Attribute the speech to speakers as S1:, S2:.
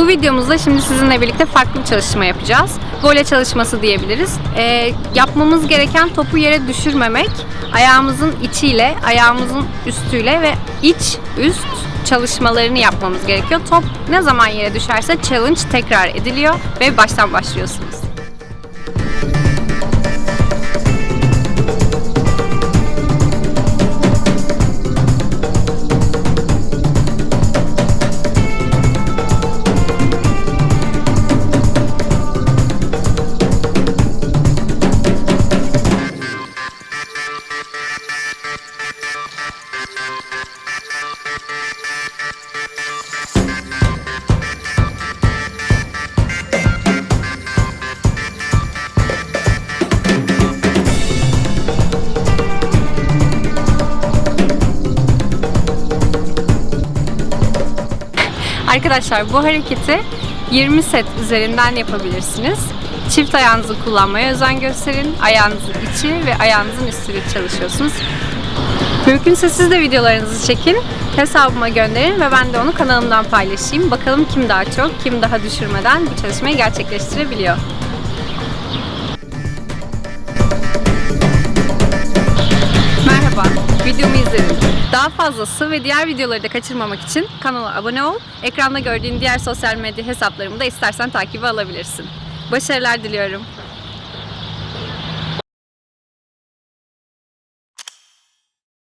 S1: Bu videomuzda şimdi sizinle birlikte farklı bir çalışma yapacağız. Vole çalışması diyebiliriz. Ee, yapmamız gereken topu yere düşürmemek, ayağımızın içiyle, ayağımızın üstüyle ve iç üst çalışmalarını yapmamız gerekiyor. Top ne zaman yere düşerse challenge tekrar ediliyor ve baştan başlıyorsunuz. Arkadaşlar bu hareketi 20 set üzerinden yapabilirsiniz. Çift ayağınızı kullanmaya özen gösterin. Ayağınızın içi ve ayağınızın üstüyle çalışıyorsunuz. Mümkünse siz de videolarınızı çekin, hesabıma gönderin ve ben de onu kanalımdan paylaşayım. Bakalım kim daha çok, kim daha düşürmeden bu çalışmayı gerçekleştirebiliyor. Merhaba, videomu izledin. Daha fazlası ve diğer videoları da kaçırmamak için kanala abone ol. Ekranda gördüğün diğer sosyal medya hesaplarımı da istersen takibe alabilirsin. Başarılar diliyorum.